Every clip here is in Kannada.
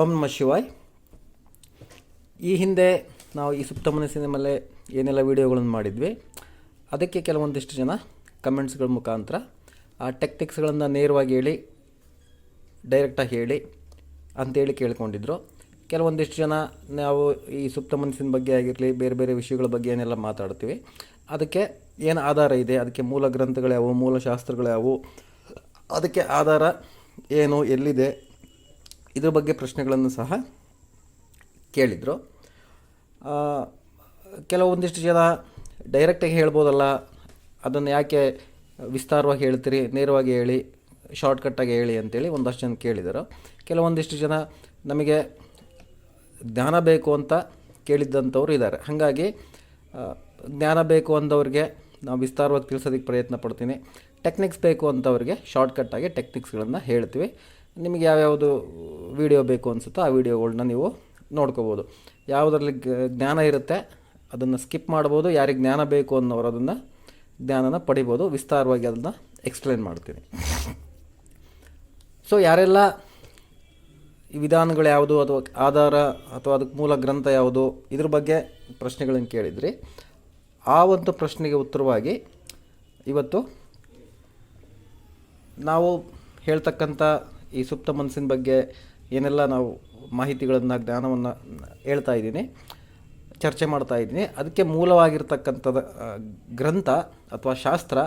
ಓಂ ನಮ ಶಿವಾಯ್. ಈ ಹಿಂದೆ ನಾವು ಈ ಸುಪ್ತ ಮನಸ್ಸಿನ ಮೇಲೆ ಏನೆಲ್ಲ ವೀಡಿಯೋಗಳನ್ನು ಮಾಡಿದ್ವಿ, ಅದಕ್ಕೆ ಕೆಲವೊಂದಿಷ್ಟು ಜನ ಕಮೆಂಟ್ಸ್ಗಳ ಮುಖಾಂತರ ಆ ಟೆಕ್ನಿಕ್ಸ್ಗಳನ್ನು ನೇರವಾಗಿ ಹೇಳಿ ಡೈರೆಕ್ಟಾಗಿ ಹೇಳಿ ಅಂತೇಳಿ ಕೇಳ್ಕೊಂಡಿದ್ರು. ಕೆಲವೊಂದಿಷ್ಟು ಜನ ನಾವು ಈ ಸುಪ್ತ ಮನಸ್ಸಿನ ಬಗ್ಗೆ ಆಗಿರಲಿ, ಬೇರೆ ಬೇರೆ ವಿಷಯಗಳ ಬಗ್ಗೆ ಏನೆಲ್ಲ ಮಾತಾಡ್ತೀವಿ, ಅದಕ್ಕೆ ಏನು ಆಧಾರ ಇದೆ, ಅದಕ್ಕೆ ಮೂಲ ಗ್ರಂಥಗಳು ಯಾವುವು ಮೂಲ ಶಾಸ್ತ್ರಗಳು ಯಾವುವು ಅದಕ್ಕೆ ಆಧಾರ ಏನು, ಎಲ್ಲಿದೆ ಇದ್ರ ಬಗ್ಗೆ ಪ್ರಶ್ನೆಗಳನ್ನು ಸಹ ಕೇಳಿದರು. ಕೆಲವೊಂದಿಷ್ಟು ಜನ ಡೈರೆಕ್ಟಾಗಿ ಹೇಳ್ಬೋದಲ್ಲ, ಅದನ್ನು ಯಾಕೆ ವಿಸ್ತಾರವಾಗಿ ಹೇಳ್ತೀರಿ, ನೇರವಾಗಿ ಹೇಳಿ ಶಾರ್ಟ್ಕಟ್ಟಾಗಿ ಹೇಳಿ ಅಂತೇಳಿ ಒಂದಷ್ಟು ಜನ ಕೇಳಿದರು. ಕೆಲವೊಂದಿಷ್ಟು ಜನ ನಮಗೆ ಜ್ಞಾನ ಬೇಕು ಅಂತ ಕೇಳಿದ್ದಂಥವ್ರು ಇದ್ದಾರೆ. ಹಾಗಾಗಿ ಜ್ಞಾನ ಬೇಕು ಅಂದವ್ರಿಗೆ ನಾವು ವಿಸ್ತಾರವಾಗಿ ತಿಳಿಸೋದಕ್ಕೆ ಪ್ರಯತ್ನ ಪಡ್ತೀನಿ. ಟೆಕ್ನಿಕ್ಸ್ ಬೇಕು ಅಂತವ್ರಿಗೆ ಶಾರ್ಟ್ಕಟ್ಟಾಗಿ ಟೆಕ್ನಿಕ್ಸ್ಗಳನ್ನು ಹೇಳ್ತೀವಿ. ನಿಮಗೆ ಯಾವ್ಯಾವುದು ವಿಡಿಯೋ ಬೇಕು ಅನಿಸುತ್ತೋ ಆ ವೀಡಿಯೋಗಳನ್ನ ನೀವು ನೋಡ್ಕೋಬೋದು. ಯಾವುದರಲ್ಲಿ ಜ್ಞಾನ ಇರುತ್ತೆ, ಅದನ್ನು ಸ್ಕಿಪ್ ಮಾಡ್ಬೋದು. ಯಾರಿಗೆ ಜ್ಞಾನ ಬೇಕು ಅನ್ನೋರು ಅದನ್ನು ಜ್ಞಾನನ ಪಡಿಬೋದು. ವಿಸ್ತಾರವಾಗಿ ಅದನ್ನು ಎಕ್ಸ್ಪ್ಲೇನ್ ಮಾಡ್ತೀನಿ. ಸೊ ಯಾರೆಲ್ಲ ವಿಧಾನಗಳು ಯಾವುದು ಅಥವಾ ಆಧಾರ ಅಥವಾ ಅದಕ್ಕೆ ಮೂಲ ಗ್ರಂಥ ಯಾವುದು, ಇದ್ರ ಬಗ್ಗೆ ಪ್ರಶ್ನೆಗಳನ್ನು ಕೇಳಿದ್ರಿ. ಆ ಒಂದು ಪ್ರಶ್ನೆಗೆ ಉತ್ತರವಾಗಿ ಇವತ್ತು ನಾವು ಹೇಳ್ತಕ್ಕಂಥ ಈ ಸುಪ್ತ ಮನಸ್ಸಿನ ಬಗ್ಗೆ ಏನೆಲ್ಲ ನಾವು ಮಾಹಿತಿಗಳನ್ನು, ಜ್ಞಾನವನ್ನು ಹೇಳ್ತಾ ಇದ್ದೀನಿ, ಚರ್ಚೆ ಮಾಡ್ತಾ ಇದ್ದೀನಿ. ಅದಕ್ಕೆ ಮೂಲವಾಗಿರ್ತಕ್ಕಂಥದ್ದು ಗ್ರಂಥ ಅಥವಾ ಶಾಸ್ತ್ರ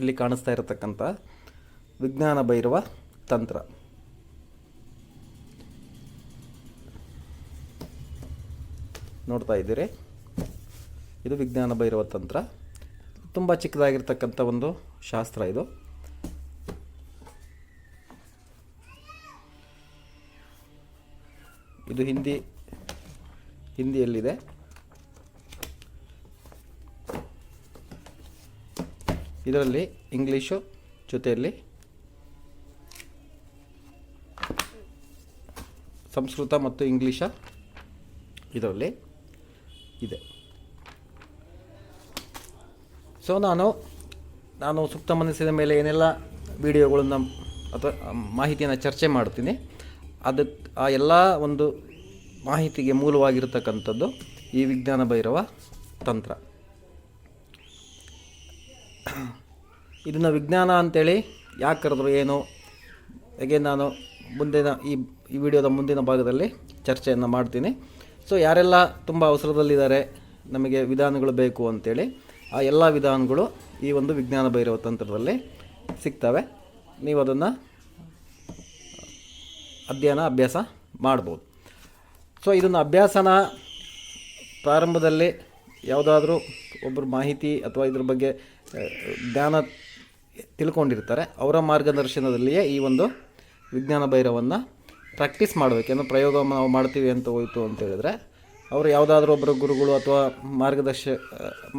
ಇಲ್ಲಿ ಕಾಣಿಸ್ತಾ ಇರತಕ್ಕಂಥ ವಿಜ್ಞಾನ ಭೈರವ ತಂತ್ರ. ನೋಡ್ತಾ ಇದ್ದೀರಿ. ಇದು ವಿಜ್ಞಾನ ಭೈರವ ತಂತ್ರ. ತುಂಬ ಚಿಕ್ಕದಾಗಿರ್ತಕ್ಕಂಥ ಒಂದು ಶಾಸ್ತ್ರ ಇದು. ಇದು ಹಿಂದಿ, ಹಿಂದಿಯಲ್ಲಿದೆ. ಇದರಲ್ಲಿ ಇಂಗ್ಲೀಷು ಜೊತೆಯಲ್ಲಿ ಸಂಸ್ಕೃತ ಮತ್ತು ಇಂಗ್ಲೀಷ ಇದರಲ್ಲಿ ಇದೆ. ಸೊ ನಾನು ನಾನು ಸುಪ್ತ ಮನಸ್ಸಿನ ಮೇಲೆ ಏನೆಲ್ಲ ವಿಡಿಯೋಗಳನ್ನು ಅಥವಾ ಮಾಹಿತಿಯನ್ನು ಚರ್ಚೆ ಮಾಡ್ತೀನಿ ಅದಕ್ಕೆ ಆ ಎಲ್ಲ ಒಂದು ಮಾಹಿತಿಗೆ ಮೂಲವಾಗಿರತಕ್ಕಂಥದ್ದು ಈ ವಿಜ್ಞಾನ ಭೈರವ ತಂತ್ರ. ಇದನ್ನು ವಿಜ್ಞಾನ ಅಂತೇಳಿ ಯಾಕೆ ಕರೆದ್ರು ಏನು? ಹೇಗೆ ನಾನು ಮುಂದಿನ ಈ ಈ ವಿಡಿಯೋದ ಮುಂದಿನ ಭಾಗದಲ್ಲಿ ಚರ್ಚೆಯನ್ನು ಮಾಡ್ತೀನಿ. ಸೊ ಯಾರೆಲ್ಲ ತುಂಬ ಅವಸರದಲ್ಲಿದ್ದಾರೆ, ನಮಗೆ ವಿಧಾನಗಳು ಬೇಕು ಅಂತೇಳಿ, ಆ ಎಲ್ಲ ವಿಧಾನಗಳು ಈ ಒಂದು ವಿಜ್ಞಾನ ಭೈರವ ತಂತ್ರದಲ್ಲಿ ಸಿಗ್ತವೆ. ನೀವು ಅದನ್ನು ಅಧ್ಯಯನ, ಅಭ್ಯಾಸ ಮಾಡ್ಬೋದು. ಸೊ ಇದನ್ನು ಅಭ್ಯಾಸನ ಪ್ರಾರಂಭದಲ್ಲಿ ಯಾವುದಾದ್ರೂ ಒಬ್ಬರು ಮಾಹಿತಿ ಅಥವಾ ಇದ್ರ ಬಗ್ಗೆ ಜ್ಞಾನ ತಿಳ್ಕೊಂಡಿರ್ತಾರೆ. ಅವರ ಮಾರ್ಗದರ್ಶನದಲ್ಲಿಯೇ ಈ ಒಂದು ವಿಜ್ಞಾನ ಭೈರವನ್ನು ಪ್ರಾಕ್ಟೀಸ್ ಮಾಡಬೇಕು. ಏನೋ ಪ್ರಯೋಗ ನಾವು ಮಾಡ್ತೀವಿ ಅಂತ ಹೋಯಿತು ಅಂತ ಹೇಳಿದ್ರೆ, ಅವರು ಯಾವುದಾದ್ರೂ ಒಬ್ಬರು ಗುರುಗಳು ಅಥವಾ ಮಾರ್ಗದರ್ಶ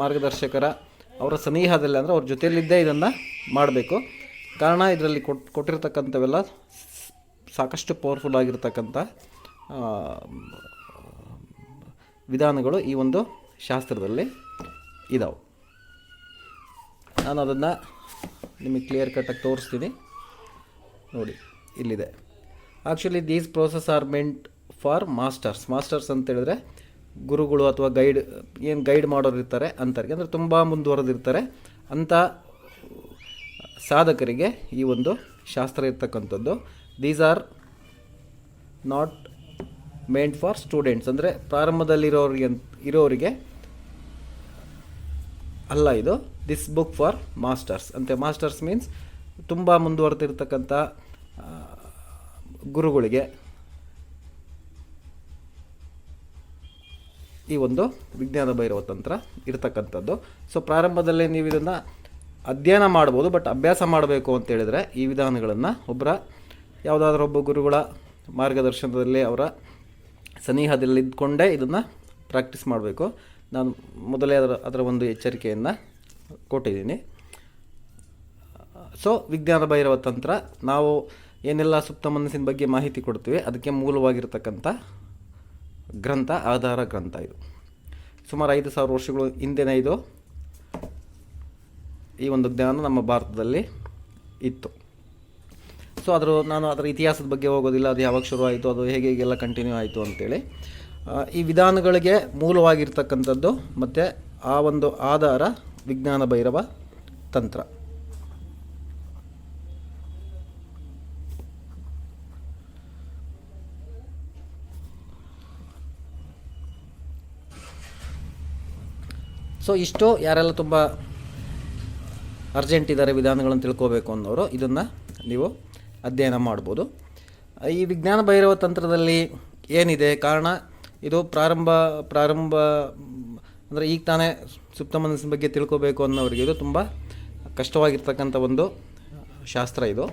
ಮಾರ್ಗದರ್ಶಕರ ಅವರ ಸನಿಹದಲ್ಲಿ ಅಂದರೆ ಅವ್ರ ಜೊತೆಯಲ್ಲಿದ್ದೇ ಇದನ್ನು ಮಾಡಬೇಕು. ಕಾರಣ ಇದರಲ್ಲಿ ಕೊಟ್, ಕೊಟ್ಟಿರ್ತಕ್ಕಂಥವೆಲ್ಲ ಸಾಕಷ್ಟು ಪವರ್ಫುಲ್ ಆಗಿರ್ತಕ್ಕಂಥ ವಿಧಾನಗಳು ಈ ಒಂದು ಶಾಸ್ತ್ರದಲ್ಲಿ ಇದಾವೆ. ನಾನು ಅದನ್ನು ನಿಮಗೆ ಕ್ಲಿಯರ್ ಕಟ್ಟಾಗಿ ತೋರಿಸ್ತೀನಿ. ನೋಡಿ, ಇಲ್ಲಿದೆ. Actually these process are meant for masters masters ಅಂತೇಳಿದ್ರೆ ಗುರುಗಳು ಅಥವಾ ಗೈಡ್ ಏನು ಗೈಡ್ ಮಾಡೋರು ಇರ್ತಾರೆ ಅಂಥವ್ರಿಗೆ ಅಂದರೆ ತುಂಬ ಮುಂದುವರೆದಿರ್ತಾರೆ. ಅಂಥ ಸಾಧಕರಿಗೆ ಈ ಒಂದು ಶಾಸ್ತ್ರ ಇರ್ತಕ್ಕಂಥದ್ದು. These are not meant for students ಅಂದರೆ ಪ್ರಾರಂಭದಲ್ಲಿರೋರಿಗೆ ಇರೋರಿಗೆ ಅಲ್ಲ ಇದು ದಿಸ್ ಬುಕ್ ಫಾರ್ ಮಾಸ್ಟರ್ಸ್ ಅಂತೆ ಮಾಸ್ಟರ್ಸ್ ಮೀನ್ಸ್ ತುಂಬ ಮುಂದುವರೆದಿರ್ತಕ್ಕಂಥ ಗುರುಗಳಿಗೆ ಈ ಒಂದು ವಿಜ್ಞಾನ ಭೈರವ ತಂತ್ರ ಇರತಕ್ಕಂಥದ್ದು. ಸೊ ಪ್ರಾರಂಭದಲ್ಲೇ ನೀವು ಇದನ್ನು ಅಧ್ಯಯನ ಮಾಡ್ಬೋದು ಬಟ್ ಅಭ್ಯಾಸ ಮಾಡಬೇಕು ಅಂತ ಹೇಳಿದರೆ ಈ ವಿಧಾನಗಳನ್ನು ಒಬ್ಬರ ಯಾವುದಾದ್ರೂ ಒಬ್ಬ ಗುರುಗಳ ಮಾರ್ಗದರ್ಶನದಲ್ಲಿ ಅವರ ಸನಿಹದಲ್ಲಿ ಇದ್ಕೊಂಡೇ ಇದನ್ನು ಪ್ರಾಕ್ಟೀಸ್ ಮಾಡಬೇಕು. ನಾನು ಮೊದಲೇ ಅದರ ಅದರ ಒಂದು ಎಚ್ಚರಿಕೆಯನ್ನು ಕೊಟ್ಟಿದ್ದೀನಿ. ಸೊ ವಿಜ್ಞಾನ ಭೈರವ ತಂತ್ರ, ನಾವು ಏನೆಲ್ಲ ಸುಪ್ತ ಮನಸ್ಸಿನ ಬಗ್ಗೆ ಮಾಹಿತಿ ಕೊಡ್ತೀವಿ, ಅದಕ್ಕೆ ಮೂಲವಾಗಿರ್ತಕ್ಕಂಥ ಗ್ರಂಥ, ಆಧಾರ ಗ್ರಂಥ ಇದು. ಸುಮಾರು ಐದು ಸಾವಿರ ವರ್ಷಗಳು ಹಿಂದೆನೇ ಇದು ಈ ಒಂದು ಜ್ಞಾನ ನಮ್ಮ ಭಾರತದಲ್ಲಿ ಇತ್ತು. ಸೊ ಅದರ ನಾನು ಅದರ ಇತಿಹಾಸದ ಬಗ್ಗೆ ಹೋಗೋದಿಲ್ಲ, ಅದು ಯಾವಾಗ ಶುರು ಆಯಿತು, ಅದು ಹೇಗೆ ಹೇಗೆಲ್ಲ ಕಂಟಿನ್ಯೂ ಆಯಿತು ಅಂತೇಳಿ. ಈ ವಿಧಾನಗಳಿಗೆ ಮೂಲವಾಗಿರ್ತಕ್ಕಂಥದ್ದು ಮತ್ತು ಆ ಒಂದು ಆಧಾರ ವಿಜ್ಞಾನ ಭೈರವ ತಂತ್ರ. ಸೊ ಇಷ್ಟು ಯಾರೆಲ್ಲ ತುಂಬ ಅರ್ಜೆಂಟ್ ಇದ್ದಾರೆ ವಿಧಾನಗಳನ್ನು ತಿಳ್ಕೋಬೇಕು ಅನ್ನೋರು, ಇದನ್ನು ನೀವು ಅಧ್ಯಯನ ಮಾಡ್ಬೋದು. ಈ ವಿಜ್ಞಾನ ಭೈರವ ತಂತ್ರದಲ್ಲಿ ಏನಿದೆ? ಕಾರಣ, ಇದು ಪ್ರಾರಂಭ ಪ್ರಾರಂಭ, ಅಂದರೆ ಈಗ ತಾನೇ ಸುಪ್ತ ಮನಸ್ಸಿನ ಬಗ್ಗೆ ತಿಳ್ಕೋಬೇಕು ಅನ್ನೋರಿಗೆ ಇದು ತುಂಬ ಕಷ್ಟವಾಗಿರ್ತಕ್ಕಂಥ ಒಂದು ಶಾಸ್ತ್ರ ಇದು.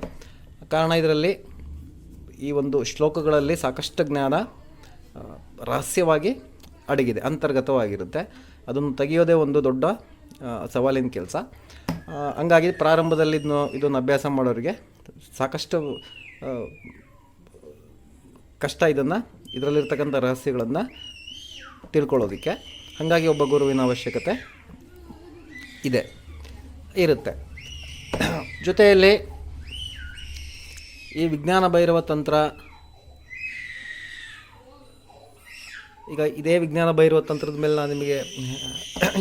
ಕಾರಣ, ಇದರಲ್ಲಿ ಈ ಒಂದು ಶ್ಲೋಕಗಳಲ್ಲಿ ಸಾಕಷ್ಟು ಜ್ಞಾನ ರಹಸ್ಯವಾಗಿ ಅಡಗಿದೆ, ಅಂತರ್ಗತವಾಗಿರುತ್ತೆ. ಅದನ್ನು ತೆಗೆಯೋದೇ ಒಂದು ದೊಡ್ಡ ಸವಾಲಿನ ಕೆಲಸ. ಹಂಗಾಗಿ ಪ್ರಾರಂಭದಲ್ಲಿ ಇದನ್ನು ಇದನ್ನು ಅಭ್ಯಾಸ ಮಾಡೋರಿಗೆ ಸಾಕಷ್ಟು ಕಷ್ಟ ಇದನ್ನು, ಇದರಲ್ಲಿರ್ತಕ್ಕಂಥ ರಹಸ್ಯಗಳನ್ನು ತಿಳ್ಕೊಳ್ಳೋದಕ್ಕೆ. ಹಾಗಾಗಿ ಒಬ್ಬ ಗುರುವಿನ ಅವಶ್ಯಕತೆ ಇದೆ, ಇರುತ್ತೆ. ಜೊತೆಯಲ್ಲಿ ಈ ವಿಜ್ಞಾನ ಭೈರವ ತಂತ್ರ, ಈಗ ಇದೇ ವಿಜ್ಞಾನ ಭೈರವ ತಂತ್ರದ ಮೇಲೆ ನಾನು ನಿಮಗೆ,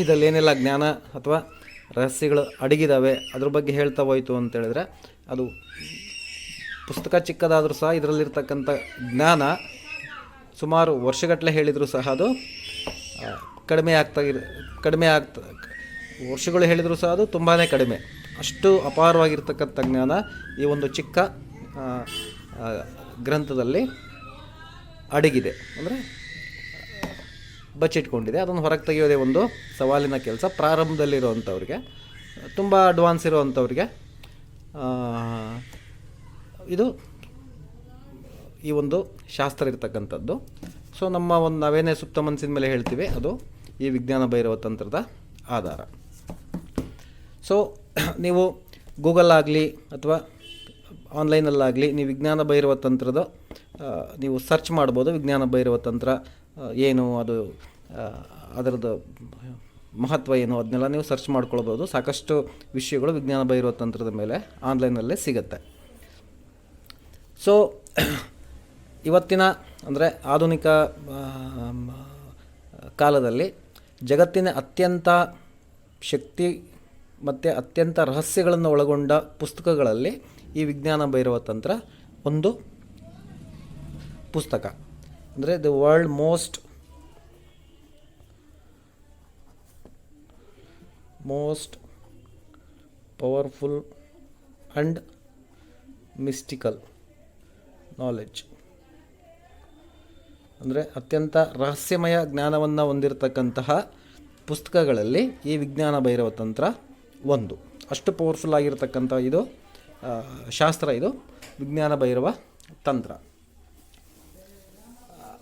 ಇದರಲ್ಲಿ ಏನೆಲ್ಲ ಜ್ಞಾನ ಅಥವಾ ರಹಸ್ಯಗಳು ಅಡಗಿದಾವೆ, ಅದ್ರ ಬಗ್ಗೆ ಹೇಳ್ತಾ ಹೋಯಿತು ಅಂತ ಹೇಳಿದ್ರೆ ಅದು ಪುಸ್ತಕ ಚಿಕ್ಕದಾದರೂ ಸಹ ಇದರಲ್ಲಿರ್ತಕ್ಕಂಥ ಜ್ಞಾನ ಸುಮಾರು ವರ್ಷಗಟ್ಟಲೆ ಹೇಳಿದರೂ ಸಹ ಅದು ಕಡಿಮೆ ಆಗ್ತಾ ಇರ, ಕಡಿಮೆ ಆಗ್ತಾ, ವರ್ಷಗಳು ಹೇಳಿದರೂ ಸಹ ಅದು ತುಂಬಾ ಕಡಿಮೆ. ಅಷ್ಟು ಅಪಾರವಾಗಿರ್ತಕ್ಕಂಥ ಜ್ಞಾನ ಈ ಒಂದು ಚಿಕ್ಕ ಗ್ರಂಥದಲ್ಲಿ ಅಡಗಿದೆ. ಅಂದರೆ ಬಚ್ಚಿಟ್ಕೊಂಡಿದೆ. ಅದನ್ನು ಹೊರಗೆ ತೆಗೆಯೋದೇ ಒಂದು ಸವಾಲಿನ ಕೆಲಸ. ಪ್ರಾರಂಭದಲ್ಲಿರುವಂಥವ್ರಿಗೆ, ತುಂಬ ಅಡ್ವಾನ್ಸ್ ಇರುವಂಥವ್ರಿಗೆ ಇದು ಈ ಒಂದು ಶಾಸ್ತ್ರ ಇರ್ತಕ್ಕಂಥದ್ದು. ಸೊ ನಮ್ಮ ಒಂದು ನಾವೇನೇ ಸುಪ್ತ ಮನಸ್ಸಿನ ಮೇಲೆ ಹೇಳ್ತೀವಿ, ಅದು ಈ ವಿಜ್ಞಾನ ಭೈರವ ತಂತ್ರದ ಆಧಾರ. ಸೊ ನೀವು ಗೂಗಲ್ ಆಗಲಿ ಅಥವಾ ಆನ್ಲೈನಲ್ಲಾಗಲಿ ನೀವು ವಿಜ್ಞಾನ ಭೈರವ ತಂತ್ರದ ನೀವು ಸರ್ಚ್ ಮಾಡ್ಬೋದು ವಿಜ್ಞಾನ ಭೈರವ ತಂತ್ರ ಏನು ಅದು ಅದರದ್ದು ಮಹತ್ವ ಏನು ಅದನ್ನೆಲ್ಲ ನೀವು ಸರ್ಚ್ ಮಾಡ್ಕೊಳ್ಬೋದು. ಸಾಕಷ್ಟು ವಿಷಯಗಳು ವಿಜ್ಞಾನ ಭೈರವ ತಂತ್ರದ ಮೇಲೆ ಆನ್ಲೈನಲ್ಲೇ ಸಿಗುತ್ತೆ. ಸೊ ಇವತ್ತಿನ ಅಂದರೆ ಆಧುನಿಕ ಕಾಲದಲ್ಲಿ ಜಗತ್ತಿನ ಅತ್ಯಂತ ಶಕ್ತಿ ಮತ್ತು ಅತ್ಯಂತ ರಹಸ್ಯಗಳನ್ನು ಒಳಗೊಂಡ ಪುಸ್ತಕಗಳಲ್ಲಿ ಈ ವಿಜ್ಞಾನ ಭೈರವ ತಂತ್ರ ಒಂದು ಪುಸ್ತಕ. ಅಂದರೆ the world most most powerful and mystical knowledge. ಅಂದರೆ ಅತ್ಯಂತ ರಹಸ್ಯಮಯ ಜ್ಞಾನವನ್ನು ಹೊಂದಿರತಕ್ಕಂತಹ ಪುಸ್ತಕಗಳಲ್ಲಿ ಈ ವಿಜ್ಞಾನ ಭೈರವ ತಂತ್ರ ಒಂದು. ಅಷ್ಟು ಪವರ್ಫುಲ್ ಆಗಿರತಕ್ಕಂಥ ಇದು ಶಾಸ್ತ್ರ ಇದು, ವಿಜ್ಞಾನ ಭೈರವ ತಂತ್ರ.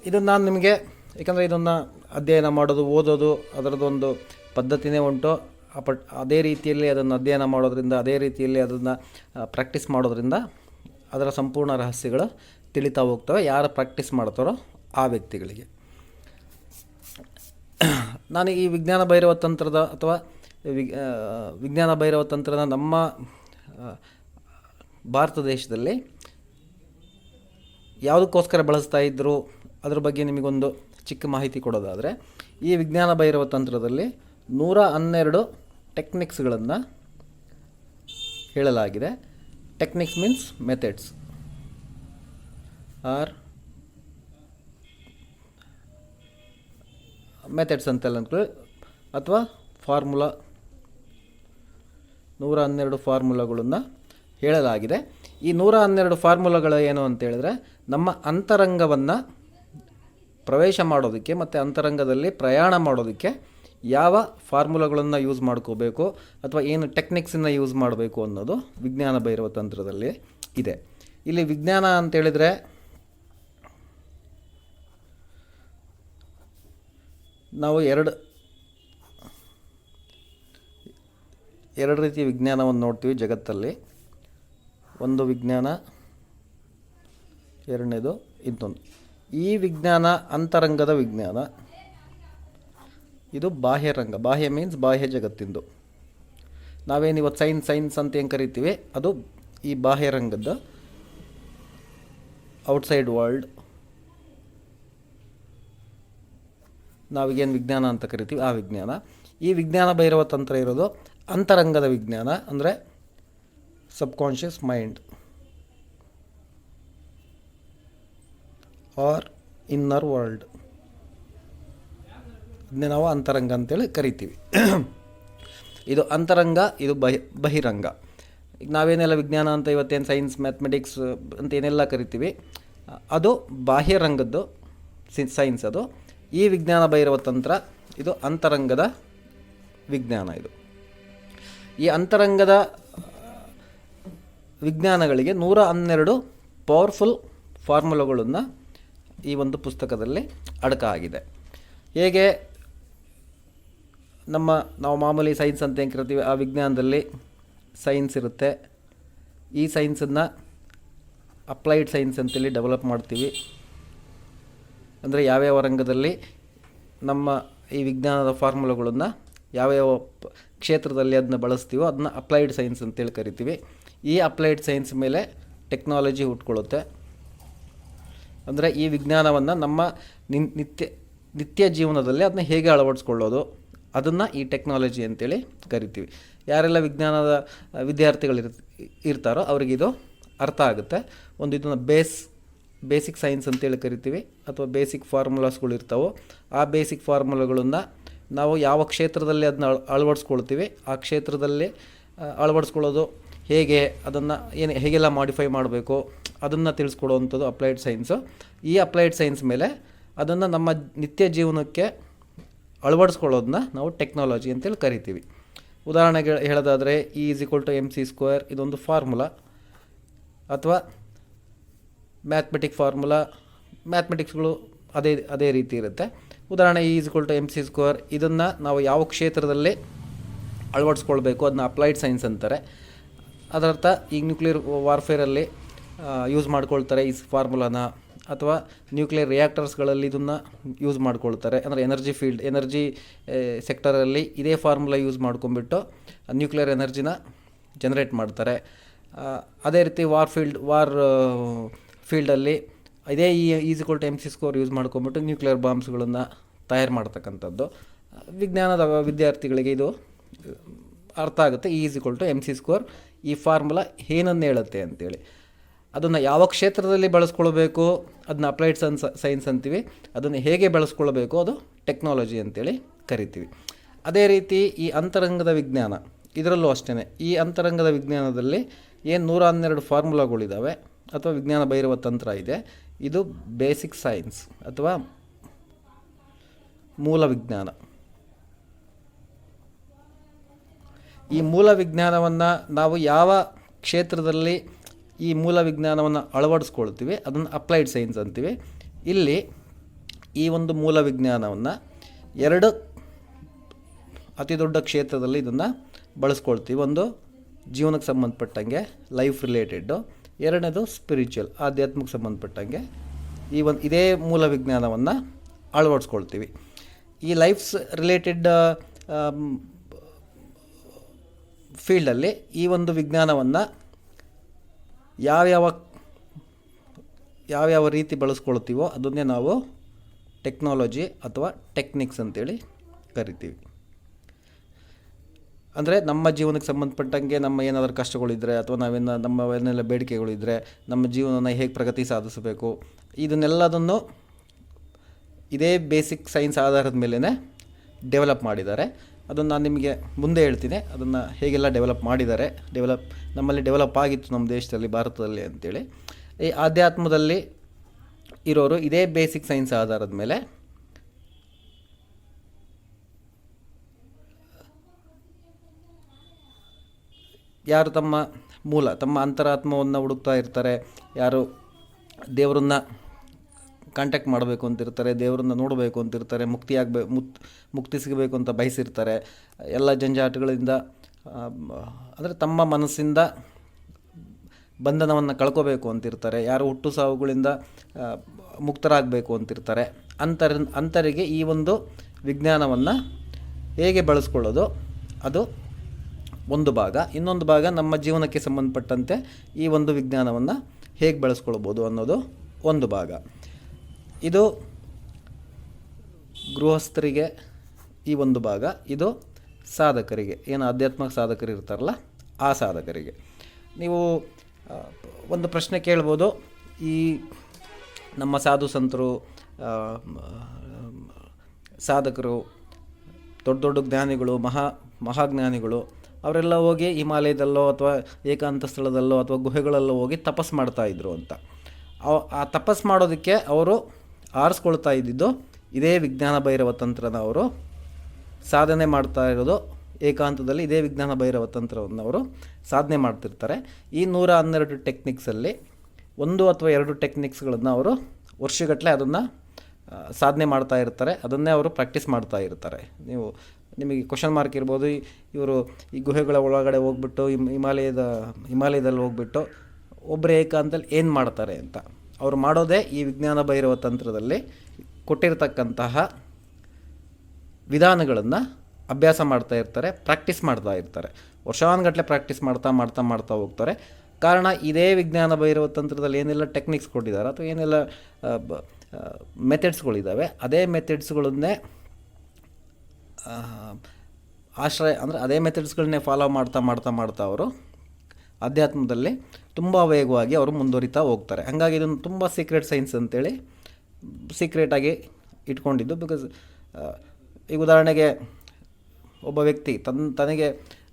ಇದನ್ನು ನಾನು ನಿಮಗೆ ಯಾಕಂದರೆ ಇದನ್ನು ಅಧ್ಯಯನ ಮಾಡೋದು, ಓದೋದು, ಅದರದ್ದೊಂದು ಪದ್ಧತಿನೇ ಉಂಟು. ಪಟ್ ಅದೇ ರೀತಿಯಲ್ಲಿ ಅದನ್ನು ಅಧ್ಯಯನ ಮಾಡೋದ್ರಿಂದ, ಅದೇ ರೀತಿಯಲ್ಲಿ ಅದನ್ನು ಪ್ರಾಕ್ಟೀಸ್ ಮಾಡೋದ್ರಿಂದ ಅದರ ಸಂಪೂರ್ಣ ರಹಸ್ಯಗಳು ತಿಳಿತಾ ಹೋಗ್ತವೆ. ಯಾರು ಪ್ರಾಕ್ಟೀಸ್ ಮಾಡ್ತಾರೋ ಆ ವ್ಯಕ್ತಿಗಳಿಗೆ. ನಾನು ಈ ವಿಜ್ಞಾನ ಭೈರವ ತಂತ್ರದ ಅಥವಾ ವಿಜ್ಞಾನ ಭೈರವ ತಂತ್ರದ ನಮ್ಮ ಭಾರತ ದೇಶದಲ್ಲಿ ಯಾವುದಕ್ಕೋಸ್ಕರ ಬಳಸ್ತಾ ಇದ್ದರು ಅದ್ರ ಬಗ್ಗೆ ನಿಮಗೊಂದು ಚಿಕ್ಕ ಮಾಹಿತಿ ಕೊಡೋದಾದರೆ, ಈ ವಿಜ್ಞಾನ ಭೈರವ ತಂತ್ರದಲ್ಲಿ ನೂರ ಹನ್ನೆರಡು ಟೆಕ್ನಿಕ್ಸ್ಗಳನ್ನು ಹೇಳಲಾಗಿದೆ. Techniques means methods. Or methods ಅಂತೆಲ್ಲ ಅಂದ್ಕೊಳ್ಳಿ. ಅಥವಾ ಫಾರ್ಮುಲಾ ನೂರ ಹನ್ನೆರಡು ಫಾರ್ಮುಲಾಗಳನ್ನು ಹೇಳಲಾಗಿದೆ. ಈ ನೂರ ಹನ್ನೆರಡು ಫಾರ್ಮುಲಾಗಳು ಏನು ಅಂತ ಹೇಳಿದ್ರೆ, ನಮ್ಮ ಅಂತರಂಗವನ್ನು ಪ್ರವೇಶ ಮಾಡೋದಕ್ಕೆ ಮತ್ತು ಅಂತರಂಗದಲ್ಲಿ ಪ್ರಯಾಣ ಮಾಡೋದಕ್ಕೆ ಯಾವ ಫಾರ್ಮುಲಾಗಳನ್ನು ಯೂಸ್ ಮಾಡ್ಕೋಬೇಕು ಅಥವಾ ಏನು ಟೆಕ್ನಿಕ್ಸನ್ನು ಯೂಸ್ ಮಾಡಬೇಕು ಅನ್ನೋದು ವಿಜ್ಞಾನ ಭೈರವ ತಂತ್ರದಲ್ಲಿ ಇದೆ. ಇಲ್ಲಿ ವಿಜ್ಞಾನ ಅಂತೇಳಿದರೆ ನಾವು ಎರಡು ಎರಡು ರೀತಿ ವಿಜ್ಞಾನವನ್ನು ನೋಡ್ತೀವಿ ಜಗತ್ತಲ್ಲಿ. ಒಂದು ವಿಜ್ಞಾನ, ಎರಡನೇದು ಇನ್ನೊಂದು ಈ ವಿಜ್ಞಾನ ಅಂತರಂಗದ ವಿಜ್ಞಾನ. ಇದು ಬಾಹ್ಯರಂಗ ಬಾಹ್ಯ ಮೀನ್ಸ್ ಬಾಹ್ಯ ಜಗತ್ತಿಂದು. ನಾವೇನು ಇವತ್ತು ಸೈನ್ಸ್ ಸೈನ್ಸ್ ಅಂತ ಏನು ಕರಿತೀವಿ? ಅದು ಈ ಬಾಹ್ಯರಂಗದ ಔಟ್ಸೈಡ್ ವರ್ಲ್ಡ್ ನಾವೀಗೇನು ವಿಜ್ಞಾನ ಅಂತ ಕರಿತೀವಿ? ಆ ವಿಜ್ಞಾನ. ಈ ವಿಜ್ಞಾನ ಭೈರವ ತಂತ್ರ ಇರೋದು ಅಂತರಂಗದ ವಿಜ್ಞಾನ, ಅಂದರೆ subconscious mind or inner world ಇದನ್ನೇ ನಾವು ಅಂತರಂಗ ಅಂತೇಳಿ ಕರಿತೀವಿ. ಇದು ಅಂತರಂಗ, ಇದು ಬಹಿ, ಬಹಿರಂಗ. ಈಗ ನಾವೇನೆಲ್ಲ ವಿಜ್ಞಾನ ಅಂತ ಇವತ್ತೇನು ಸೈನ್ಸ್ ಮ್ಯಾಥಮೆಟಿಕ್ಸ್ ಅಂತ ಏನೆಲ್ಲ ಕರಿತೀವಿ, ಅದು ಬಾಹ್ಯರಂಗದ್ದು ಸೈನ್ಸ್ ಅದು. ಈ ವಿಜ್ಞಾನ ಬಹಿರವ ತಂತ್ರ, ಇದು ಅಂತರಂಗದ ವಿಜ್ಞಾನ ಇದು. ಈ ಅಂತರಂಗದ ವಿಜ್ಞಾನಗಳಿಗೆ ನೂರ ಹನ್ನೆರಡು ಪವರ್ಫುಲ್ ಫಾರ್ಮುಲಾಗಳನ್ನು ಈ ಒಂದು ಪುಸ್ತಕದಲ್ಲಿ ಅಡಕ ಆಗಿದೆ. ಹೇಗೆ ನಮ್ಮ, ನಾವು ಮಾಮೂಲಿ ಸೈನ್ಸ್ ಅಂತ ಏನು ಕರಿತೀವಿ, ಆ ವಿಜ್ಞಾನದಲ್ಲಿ ಸೈನ್ಸ್ ಇರುತ್ತೆ. ಈ ಸೈನ್ಸನ್ನು ಅಪ್ಲೈಡ್ ಸೈನ್ಸ್ ಅಂತೇಳಿ ಡೆವಲಪ್ ಮಾಡ್ತೀವಿ. ಅಂದರೆ ಯಾವ್ಯಾವ ರಂಗದಲ್ಲಿ ನಮ್ಮ ಈ ವಿಜ್ಞಾನದ ಫಾರ್ಮುಲಾಗಳನ್ನು ಯಾವ್ಯಾವ ಕ್ಷೇತ್ರದಲ್ಲಿ ಅದನ್ನ ಬಳಸ್ತೀವೋ ಅದನ್ನ ಅಪ್ಲೈಡ್ ಸೈನ್ಸ್ ಅಂತೇಳಿ ಕರಿತೀವಿ. ಈ ಅಪ್ಲೈಡ್ ಸೈನ್ಸ್ ಮೇಲೆ ಟೆಕ್ನಾಲಜಿ ಹುಟ್ಕೊಳ್ಳುತ್ತೆ ಅಂದರೆ ಈ ವಿಜ್ಞಾನವನ್ನು ನಮ್ಮ ನಿತ್ಯ ನಿತ್ಯ ಜೀವನದಲ್ಲಿ ಅದನ್ನ ಹೇಗೆ ಅಳವಡಿಸ್ಕೊಳ್ಳೋದು? ಅದನ್ನು ಈ ಟೆಕ್ನಾಲಜಿ ಅಂತೇಳಿ ಕರಿತೀವಿ. ಯಾರೆಲ್ಲ ವಿಜ್ಞಾನದ ವಿದ್ಯಾರ್ಥಿಗಳು ಇರ್ ಇರ್ತಾರೋ ಅವ್ರಿಗಿದು ಅರ್ಥ ಆಗುತ್ತೆ. ಒಂದು ಇದನ್ನು ಬೇಸ್ ಬೇಸಿಕ್ ಸೈನ್ಸ್ ಅಂತೇಳಿ ಕರಿತೀವಿ ಅಥವಾ ಬೇಸಿಕ್ ಫಾರ್ಮುಲಾಸ್ಗಳು ಇರ್ತಾವೋ, ಆ ಬೇಸಿಕ್ ಫಾರ್ಮುಲಾಗಳನ್ನು ನಾವು ಯಾವ ಕ್ಷೇತ್ರದಲ್ಲಿ ಅದನ್ನ ಅಳ, ಅಳವಡಿಸ್ಕೊಳ್ತೀವಿ, ಆ ಕ್ಷೇತ್ರದಲ್ಲಿ ಅಳವಡಿಸ್ಕೊಳ್ಳೋದು ಹೇಗೆ, ಅದನ್ನು ಏನು, ಹೇಗೆಲ್ಲ ಮಾಡಿಫೈ ಮಾಡಬೇಕು, ಅದನ್ನು ತಿಳಿಸ್ಕೊಡುವಂಥದ್ದು ಅಪ್ಲೈಡ್ ಸೈನ್ಸು ಈ ಅಪ್ಲೈಡ್ ಸೈನ್ಸ್ ಮೇಲೆ ಅದನ್ನು ನಮ್ಮ ನಿತ್ಯ ಜೀವನಕ್ಕೆ ಅಳವಡಿಸ್ಕೊಳ್ಳೋದನ್ನ ನಾವು ಟೆಕ್ನಾಲಜಿ ಅಂತೇಳಿ ಕರಿತೀವಿ. ಉದಾಹರಣೆಗೆ ಹೇಳೋದಾದರೆ E is equal to M C square ಇದೊಂದು ಫಾರ್ಮುಲಾ ಅಥವಾ ಮ್ಯಾಥ್ಮೆಟಿಕ್ ಫಾರ್ಮುಲಾ ಮ್ಯಾಥ್ಮೆಟಿಕ್ಸ್ಗಳು ಅದೇ ಅದೇ ರೀತಿ ಇರುತ್ತೆ. ಉದಾಹರಣೆ E is equal to M C square ಇದನ್ನು ನಾವು ಯಾವ ಕ್ಷೇತ್ರದಲ್ಲಿ ಅಳವಡಿಸ್ಕೊಳ್ಬೇಕು, ಅದನ್ನ ಅಪ್ಲೈಡ್ ಸೈನ್ಸ್ ಅಂತಾರೆ. ಅದರರ್ಥ ಈಗ ನ್ಯೂಕ್ಲಿಯರ್ ವಾರ್ಫೇರಲ್ಲಿ ಯೂಸ್ ಮಾಡ್ಕೊಳ್ತಾರೆ ಈ ಫಾರ್ಮುಲಾನ ಅಥವಾ ನ್ಯೂಕ್ಲಿಯರ್ ರಿಯಾಕ್ಟರ್ಸ್ಗಳಲ್ಲಿ ಇದನ್ನು ಯೂಸ್ ಮಾಡ್ಕೊಳ್ತಾರೆ. ಅಂದರೆ ಎನರ್ಜಿ ಫೀಲ್ಡ್ ಎನರ್ಜಿ ಸೆಕ್ಟರಲ್ಲಿ ಇದೇ ಫಾರ್ಮುಲಾ ಯೂಸ್ ಮಾಡ್ಕೊಂಬಿಟ್ಟು ನ್ಯೂಕ್ಲಿಯರ್ ಎನರ್ಜಿನ ಜನ್ರೇಟ್ ಮಾಡ್ತಾರೆ. ಅದೇ ರೀತಿ ವಾರ್ ಫೀಲ್ಡ್ ವಾರ್ ಫೀಲ್ಡಲ್ಲಿ ಇದೇ E is equal to M C square use ಮಾಡ್ಕೊಂಬಿಟ್ಟು nuclear ಬಾಂಬ್ಸ್ಗಳನ್ನು ತಯಾರು ಮಾಡ್ತಕ್ಕಂಥದ್ದು. ವಿಜ್ಞಾನದ ವಿದ್ಯಾರ್ಥಿಗಳಿಗೆ ಇದು, ಅರ್ಥ ಆಗುತ್ತೆ. Is equal to M C square ಈ ಫಾರ್ಮುಲಾ ಏನನ್ನು ಹೇಳುತ್ತೆ ಅಂತೇಳಿ. ಅದನ್ನು ಯಾವ ಕ್ಷೇತ್ರದಲ್ಲಿ ಬಳಸ್ಕೊಳ್ಬೇಕು ಅದನ್ನ ಅಪ್ಲೈಡ್ ಸೈನ್ಸ್ ಸೈನ್ಸ್ ಅಂತೀವಿ. ಅದನ್ನು ಹೇಗೆ ಬಳಸ್ಕೊಳ್ಬೇಕು, ಅದು ಟೆಕ್ನಾಲಜಿ ಅಂತೇಳಿ ಕರಿತೀವಿ. ಅದೇ ರೀತಿ ಈ ಅಂತರಂಗದ ವಿಜ್ಞಾನ, ಇದರಲ್ಲೂ ಅಷ್ಟೇ ಈ ಅಂತರಂಗದ ವಿಜ್ಞಾನದಲ್ಲಿ ಏನು ನೂರ ಹನ್ನೆರಡು ಫಾರ್ಮುಲಾಗಳಿದ್ದಾವೆ ಅಥವಾ ವಿಜ್ಞಾನ ಬೈರುವ ತಂತ್ರ ಇದೆ, ಇದು ಬೇಸಿಕ್ ಸೈನ್ಸ್ ಅಥವಾ ಮೂಲ ವಿಜ್ಞಾನ. ಈ ಮೂಲ ವಿಜ್ಞಾನವನ್ನು ನಾವು ಯಾವ ಕ್ಷೇತ್ರದಲ್ಲಿ ಈ ಮೂಲ ವಿಜ್ಞಾನವನ್ನು ಅಳವಡಿಸ್ಕೊಳ್ತೀವಿ, ಅದನ್ನು ಅಪ್ಲೈಡ್ ಸೈನ್ಸ್ ಅಂತೀವಿ. ಇಲ್ಲಿ ಈ ಒಂದು ಮೂಲ ವಿಜ್ಞಾನವನ್ನು ಎರಡು ಅತಿ ದೊಡ್ಡ ಕ್ಷೇತ್ರದಲ್ಲಿ ಇದನ್ನು ಬಳಸ್ಕೊಳ್ತೀವಿ. ಒಂದು ಜೀವನಕ್ಕೆ ಸಂಬಂಧಪಟ್ಟಂಗೆ ಲೈಫ್ ರಿಲೇಟೆಡ್ಡು ಎರಡನೇದು ಸ್ಪಿರಿಚುವಲ್ ಆಧ್ಯಾತ್ಮಕ್ಕೆ ಸಂಬಂಧಪಟ್ಟಂಗೆ ಈ ಒಂದು ಇದೇ ಮೂಲ ವಿಜ್ಞಾನವನ್ನು ಅಳವಡಿಸ್ಕೊಳ್ತೀವಿ. ಈ ಲೈಫ್ಸ್ ರಿಲೇಟೆಡ್ ಫೀಲ್ಡಲ್ಲಿ ಈ ಒಂದು ವಿಜ್ಞಾನವನ್ನು ಯಾವ್ಯಾವ ಯಾವ್ಯಾವ ರೀತಿ ಬಳಸ್ಕೊಳ್ತೀವೋ ಅದನ್ನೇ ನಾವು ಟೆಕ್ನಾಲಜಿ ಅಥವಾ ಟೆಕ್ನಿಕ್ಸ್ ಅಂತೇಳಿ ಕರಿತೀವಿ. ಅಂದರೆ ನಮ್ಮ ಜೀವನಕ್ಕೆ ಸಂಬಂಧಪಟ್ಟಂಗೆ ನಮ್ಮ ಏನಾದರೂ ಕಷ್ಟಗಳಿದ್ದರೆ ಅಥವಾ ನಾವೇನ ನಮ್ಮ ಏನೆಲ್ಲ ಬೇಡಿಕೆಗಳಿದ್ದರೆ ನಮ್ಮ ಜೀವನನ ಹೇಗೆ ಪ್ರಗತಿ ಸಾಧಿಸಬೇಕು, ಇದನ್ನೆಲ್ಲದನ್ನು ಇದೇ ಬೇಸಿಕ್ ಸೈನ್ಸ್ ಆಧಾರದ ಮೇಲೇ ಡೆವಲಪ್ ಮಾಡಿದ್ದಾರೆ. ಅದನ್ನು ನಾನು ನಿಮಗೆ ಮುಂದೆ ಹೇಳ್ತೀನಿ. ಅದನ್ನು ಹೇಗೆಲ್ಲ ಡೆವಲಪ್ ಮಾಡಿದ್ದಾರೆ ಡೆವಲಪ್ ನಮ್ಮಲ್ಲಿ ಡೆವಲಪ್ ಆಗಿತ್ತು ನಮ್ಮ ದೇಶದಲ್ಲಿ, ಭಾರತದಲ್ಲಿ ಅಂತೇಳಿ. ಈ ಆಧ್ಯಾತ್ಮದಲ್ಲಿ ಇರೋರು ಇದೇ ಬೇಸಿಕ್ ಸೈನ್ಸ್ ಆಧಾರದ ಮೇಲೆ ಯಾರು ತಮ್ಮ ಮೂಲ, ತಮ್ಮ ಅಂತರಾತ್ಮವನ್ನು ಹುಡುಕ್ತಾ ಇರ್ತಾರೆ, ಯಾರು ದೇವರನ್ನ ಕಾಂಟ್ಯಾಕ್ಟ್ ಮಾಡಬೇಕು ಅಂತಿರ್ತಾರೆ, ದೇವರನ್ನ ನೋಡಬೇಕು ಅಂತಿರ್ತಾರೆ, ಮುಕ್ತಿ ಆಗಬೇ ಮುತ್ ಮುಕ್ತಿ ಸಿಗಬೇಕು ಅಂತ ಬಯಸಿರ್ತಾರೆ. ಎಲ್ಲ ಜಂಜಾಟಗಳಿಂದ ಅಂದರೆ ತಮ್ಮ ಮನಸ್ಸಿಂದ ಬಂಧನವನ್ನು ಕಳ್ಕೋಬೇಕು ಅಂತಿರ್ತಾರೆ. ಯಾರು ಹುಟ್ಟು ಸಾವುಗಳಿಂದ ಮುಕ್ತರಾಗಬೇಕು ಅಂತಿರ್ತಾರೆ. ಅಂತರ, ಅಂತರಿಗೆ ಈ ಒಂದು ವಿಜ್ಞಾನವನ್ನು ಹೇಗೆ ಬಳಸ್ಕೊಳ್ಳೋದು, ಅದು ಒಂದು ಭಾಗ. ಇನ್ನೊಂದು ಭಾಗ ನಮ್ಮ ಜೀವನಕ್ಕೆ ಸಂಬಂಧಪಟ್ಟಂತೆ ಈ ಒಂದು ವಿಜ್ಞಾನವನ್ನು ಹೇಗೆ ಬಳಸ್ಕೊಳ್ಬೋದು ಅನ್ನೋದು ಒಂದು ಭಾಗ. ಇದು ಗೃಹಸ್ಥರಿಗೆ ಈ ಒಂದು ಭಾಗ, ಇದು ಸಾಧಕರಿಗೆ. ಏನು ಆಧ್ಯಾತ್ಮಿಕ ಸಾಧಕರು ಇರ್ತಾರಲ್ಲ, ಆ ಸಾಧಕರಿಗೆ. ನೀವು ಒಂದು ಪ್ರಶ್ನೆ ಕೇಳ್ಬೋದು. ಈ ನಮ್ಮ ಸಾಧು ಸಂತರು ಸಾಧಕರು, ದೊಡ್ಡ ದೊಡ್ಡ ಜ್ಞಾನಿಗಳು, ಮಹಾ, ಮಹಾಜ್ಞಾನಿಗಳು, ಅವರೆಲ್ಲ ಹೋಗಿ ಹಿಮಾಲಯದಲ್ಲೋ ಅಥವಾ ಏಕಾಂತ ಸ್ಥಳದಲ್ಲೋ ಅಥವಾ ಗುಹೆಗಳಲ್ಲೋ ಹೋಗಿ ತಪಸ್ ಮಾಡ್ತಾಯಿದ್ರು ಅಂತ. ಆ ತಪಸ್ ಮಾಡೋದಕ್ಕೆ ಅವರು ಆರಿಸ್ಕೊಳ್ತಾ ಇದ್ದಿದ್ದು ಇದೇ ವಿಜ್ಞಾನ ಭೈರವ ತಂತ್ರನ ಅವರು ಸಾಧನೆ ಮಾಡ್ತಾ ಇರೋದು ಏಕಾಂತದಲ್ಲಿ ಇದೇ ವಿಜ್ಞಾನ ಭೈರವ ತಂತ್ರವನ್ನು ಅವರು ಸಾಧನೆ ಮಾಡ್ತಿರ್ತಾರೆ. ಈ ನೂರ ಹನ್ನೆರಡು ಟೆಕ್ನಿಕ್ಸಲ್ಲಿ ಒಂದು ಅಥವಾ ಎರಡು ಟೆಕ್ನಿಕ್ಸ್ಗಳನ್ನು ಅವರು ವರ್ಷಗಟ್ಟಲೆ ಅದನ್ನು ಸಾಧನೆ ಮಾಡ್ತಾ ಇರ್ತಾರೆ. ಅದನ್ನೇ ಅವರು ಪ್ರಾಕ್ಟೀಸ್ ಮಾಡ್ತಾ ಇರ್ತಾರೆ. ನೀವು ನಿಮಗೆ ಕ್ವಶನ್ ಮಾರ್ಕ್ ಇರ್ಬೋದು, ಇವರು ಈ ಗುಹೆಗಳ ಒಳಗಡೆ ಹೋಗ್ಬಿಟ್ಟು ಹಿಮಾಲಯದ, ಹಿಮಾಲಯದಲ್ಲಿ ಹೋಗ್ಬಿಟ್ಟು ಒಬ್ಬರು ಏಕಾಂತದಲ್ಲಿ ಏನು ಮಾಡ್ತಾರೆ ಅಂತ. ಅವ್ರು ಮಾಡೋದೇ ಈ ವಿಜ್ಞಾನ ಭೈರವ ತಂತ್ರದಲ್ಲಿ ಕೊಟ್ಟಿರತಕ್ಕಂತಹ ವಿಧಾನಗಳನ್ನು ಅಭ್ಯಾಸ ಮಾಡ್ತಾ ಇರ್ತಾರೆ ಪ್ರಾಕ್ಟೀಸ್ ಮಾಡ್ತಾ ಇರ್ತಾರೆ. ವರ್ಷಾನುಗಟ್ಟಲೆ ಪ್ರಾಕ್ಟೀಸ್ ಮಾಡ್ತಾ ಮಾಡ್ತಾ ಮಾಡ್ತಾ ಹೋಗ್ತಾರೆ. ಕಾರಣ ಇದೇ ವಿಜ್ಞಾನ ಭೈರವ ತಂತ್ರದಲ್ಲಿ ಏನೆಲ್ಲ ಟೆಕ್ನಿಕ್ಸ್ ಕೊಟ್ಟಿದ್ದಾರೆ ಅಥವಾ ಏನೆಲ್ಲ ಮೆಥಡ್ಸ್ಗಳಿದ್ದಾವೆ ಅದೇ ಮೆಥಡ್ಸ್ಗಳನ್ನೇ ಆಶ್ರಯ ಅಂದರೆ ಅದೇ ಮೆಥಡ್ಸ್ಗಳನ್ನೇ ಫಾಲೋ ಮಾಡ್ತಾ ಮಾಡ್ತಾ ಮಾಡ್ತಾ ಅವರು ಅಧ್ಯಾತ್ಮದಲ್ಲಿ ತುಂಬ ವೇಗವಾಗಿ ಅವರು ಮುಂದುವರಿತಾ ಹೋಗ್ತಾರೆ. ಹಾಗಾಗಿ ಇದನ್ನು ತುಂಬ ಸೀಕ್ರೆಟ್ ಸೈನ್ಸ್ ಅಂತೇಳಿ ಸೀಕ್ರೆಟಾಗಿ ಇಟ್ಕೊಂಡಿದ್ದು ಬಿಕಾಸ್ ಈಗ ಉದಾಹರಣೆಗೆ ಒಬ್ಬ ವ್ಯಕ್ತಿ ತನ್ನ ತನಗೆ